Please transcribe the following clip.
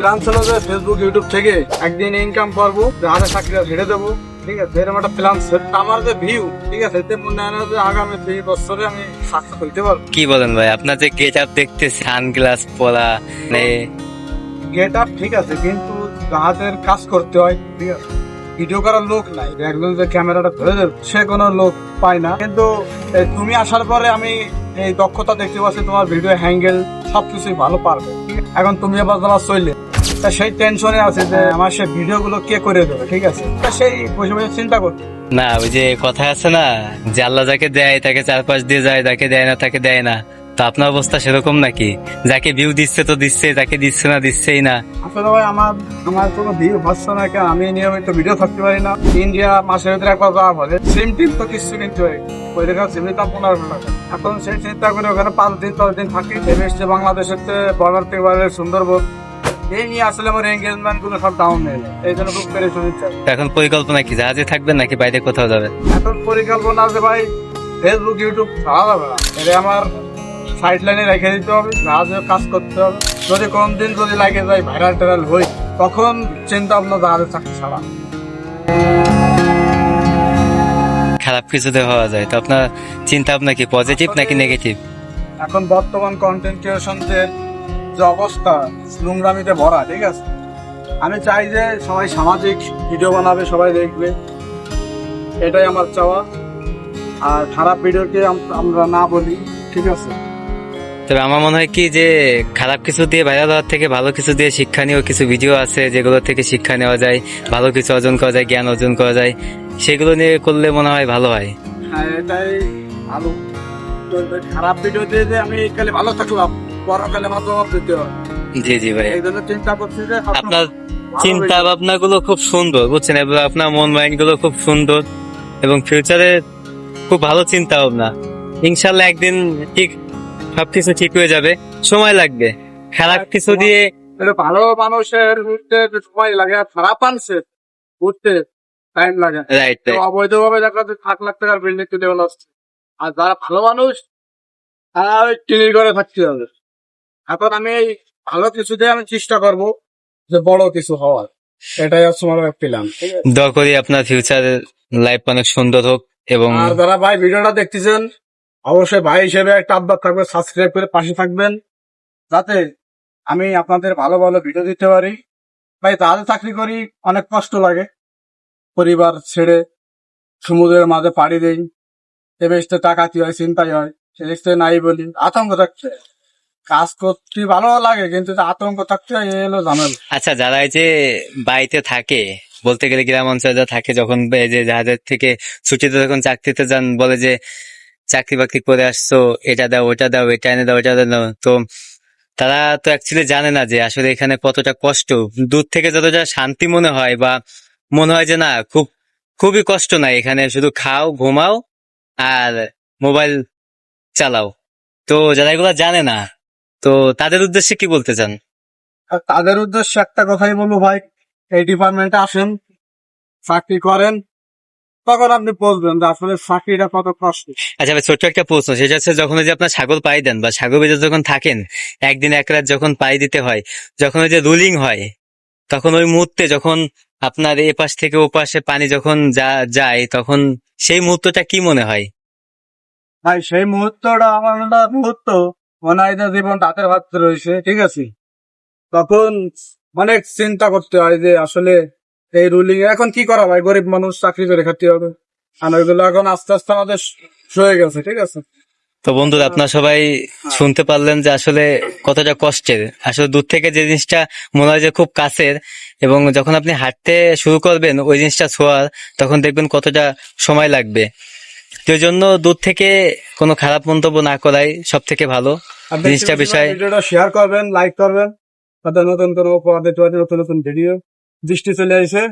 Plan ছিল যে Facebook YouTube থেকে একদিন ইনকাম করব হাতে চাকরিটা ছেড়ে দেবো ঠিক আছে? এরকম একটা প্ল্যান আমার যে ভিউ ঠিক আছে? এতে মনে হয় না যে আগামী দুই বছরে আমি সাকসেস হইতে পারব। কি বলেন ভাই? আপনার যে গেট আপ দেখতে সানগ্লাস পরা মানে গেট আপ ঠিক আছে কিন্তু হাতের কাজ করতে হয় ঠিক আছে? ভিডিও করার লোক নাই। একজন যে ক্যামেরাটা ধরে দেবে সে কোনো লোক পায় না। কিন্তু তুমি আসার পরে আমি এই দক্ষতা দেখতে পাচ্ছি তোমার ভিডিও হ্যাঙ্গেল সবকিছুই ভালো পারবে। এখন তুমি আবার তোমার চললে তা সেই টেনশনে আছে যে আমার সেই ভিডিও গুলো কে করে দেবে ঠিক আছে? তা সেই বসে বসে চিন্তা করতে না ওই যে কথা আছে না যে আল্লাহ যাকে দেয় তাকে চারপাশ দিয়ে যায় যাকে দেয় না তাকে দেয় না। তো আপনার অবস্থা সেরকম নাকি? যাকে ভিউ দিচ্ছে তো দিচ্ছে যাকে দিচ্ছে না দিচ্ছেই না। আসলে ভাই আমার আমার কোনো ভিউ হচ্ছে না কেন? আমি নিয়মিত ভিডিও থাকতে পারি না। ইন্ডিয়া মাসের ভিতরে একবার যাওয়া ফলে সিম টিম তো কিছু কিনতে হয় ওই দেখা সিম দাম পনেরো টাকা এখন সেই চিন্তা করে ওখানে পাঁচ দিন দশ দিন থাকি। বাংলাদেশের বর্ডার থেকে সুন্দরবন এই নিয়ে আসলে আমার এঙ্গেজমেন্টগুলো সব ডাউন হয়ে যায়। এই জন্য খুব এখন পরিকল্পনা কি জাহাজে থাকবেন নাকি বাইরে কোথাও যাবেন? এখন পরিকল্পনা আছে ভাই ফেসবুক ইউটিউব ছাড়া যাবে না এটা আমার সাইড লাইনে রেখে দিতে হবে জাহাজে কাজ করতে হবে। যদি কোন দিন যদি লাগে যায় ভাইরাল টাইরাল হই তখন চিন্তা ভাবনা জাহাজে চাকরি ছাড়া। খারাপ কিছুতে হওয়া যায়। তো আপনার চিন্তা ভাবনা কি? পজিটিভ নাকি নেগেটিভ এখন বর্তমান কন্টেন্ট ক্রিয়েশনদের যে অবস্থা নোংরামিতে ভরা ঠিক আছে? আমি চাই যে সবাই সামাজিক ভিডিও বানাবে সবাই দেখবে। এটাই আমার চাওয়া। আর খারাপ ভিডিওকে আমরা না বলি ঠিক আছে? তবে আমার মনে হয় কি যে খারাপ কিছু দিয়ে ভাইরাল হওয়ার থেকে ভালো কিছু দিয়ে শিক্ষণীয় কিছু ভিডিও আছে যেগুলো থেকে শিক্ষা নেওয়া যায় ভালো কিছু অর্জন করা যায় জ্ঞান অর্জন করা যায় সেগুলো নিয়ে করলে মনে হয় ভালো হয়। হ্যাঁ এটাই ভালো। খারাপ ভিডিও দিয়ে যে আমি কালে ভালো থাকলাম। পরকালে মাধ্যম দিতে হবে জি জি ভাই। এই জন্য চিন্তা করছি যে আপনার চিন্তা ভাবনা গুলো খুব সুন্দর বুঝছেন? এবং আপনার মন মাইন্ডগুলো খুব সুন্দর এবং ফিউচারে খুব ভালো চিন্তা ভাবনা। ইনশাল্লাহ একদিন ঠিক সবকিছু ঠিক হয়ে যাবে। সময় লাগবে। খারাপ কিছু দিয়ে ভালো মানুষের একটু সময় লাগে আর খারাপ মানুষের ঘুরতে টাইম লাগে। রাইট অবৈধভাবে দেখা যাচ্ছে সাত লাখ টাকার বিল্ডিং তুলে হচ্ছে। আর যারা ভালো মানুষ তারা ওই টিনির ঘরে থাকতে হবে। এখন আমি ভালো কিছু দিয়ে আমি চেষ্টা করব যে বড় কিছু হওয়ার। এটাই হচ্ছে আমার প্ল্যান দোয়া করি আপনার ফিউচার লাইফ অনেক সুন্দর হোক এবং আর যারা ভাই ভিডিওটা দেখতেছেন অবশ্যই ভাই হিসেবে একটা আবদার থাকবে সাবস্ক্রাইব করে পাশে থাকবেন যাতে আমি আপনাদের ভালো ভালো ভিডিও দিতে পারি। ভাই তাহলে চাকরি করি অনেক কষ্ট লাগে। পরিবার ছেড়ে সমুদ্রের মাঝে পাড়ি দেই। এবেসতে টাকাতি হয় চিন্তাই হয়। সেদিকে নাই বলি। আতঙ্ক থাকছে। কাজ করতে ভালো লাগে, কিন্তু আতঙ্ক থাকতে হলো ঝামেলা। আচ্ছা যারা এই যে বাড়িতে থাকে, বলতে গেলে গ্রাম অঞ্চলে যারা থাকে, যখন এই যে যাদের থেকে ছুটিতে যখন চাকরিতে যান, বলে যে, চাকরি বাকরি করে আসছো, এটা দাও, ওটা দাও, এটা এনে দাও, ওটা দাও। তো তারা তো অ্যাকচুয়ালি জানে না যে আসলে এখানে কতটা কষ্ট। দূর থেকে যতটা শান্তি মনে হয় বা মনে হয় যে না, খুব, খুবই কষ্ট নাই। এখানে শুধু খাও, ঘুমাও আর মোবাইল চালাও। তো যারা এগুলো জানে না তো তাদের উদ্দেশ্যে কি বলতে চান? তাদের উদ্দেশ্যে একটা কথাই বলব ভাই এই ডিপার্টমেন্টে আসেন চাকরি করেন তখন আপনি বলবেন যে আসলে চাকরিটা কত কষ্ট আচ্ছা ভাই ছোট্ট একটা প্রশ্ন সেটা হচ্ছে যখন ওই যে আপনার ছাগল পাই দেন বা ছাগল বেঁধে যখন থাকেন একদিন এক রাত যখন পাই দিতে হয় যখন ওই যে রুলিং হয় তখন ওই মুহূর্তে যখন আপনার এ পাশ থেকে ও পাশে পানি যখন যা যায় তখন সেই মুহূর্তটা কি মনে হয়? ভাই সেই মুহূর্তটা আমার মুহূর্ত। হয় জীবন হাতের হাতে রয়েছে ঠিক আছে? তখন অনেক চিন্তা করতে হয় যে আসলে এই রুলিং এখন কি করা হয়? গরিব মানুষ চাকরি করে খেতে হবে। আর ওইগুলো এখন আস্তে আস্তে আমাদের সয়ে গেছে ঠিক আছে? তো বন্ধুরা আপনারা সবাই শুনতে পারলেন যে আসলে কতটা কষ্টের। আসলে দূর থেকে যে জিনিসটা মনে হয় যে খুব কাছের এবং যখন আপনি হাঁটতে শুরু করবেন ওই জিনিসটা ছোঁয়ার তখন দেখবেন কতটা সময় লাগবে। তো জন্য দূর থেকে কোনো খারাপ মন্তব্য না করাই সব থেকে ভালো জিনিসটা ভিডিওটা শেয়ার করবেন লাইক করবেন তাতে নতুন কোনো নতুন নতুন ভিডিও দৃষ্টি চলে আসে।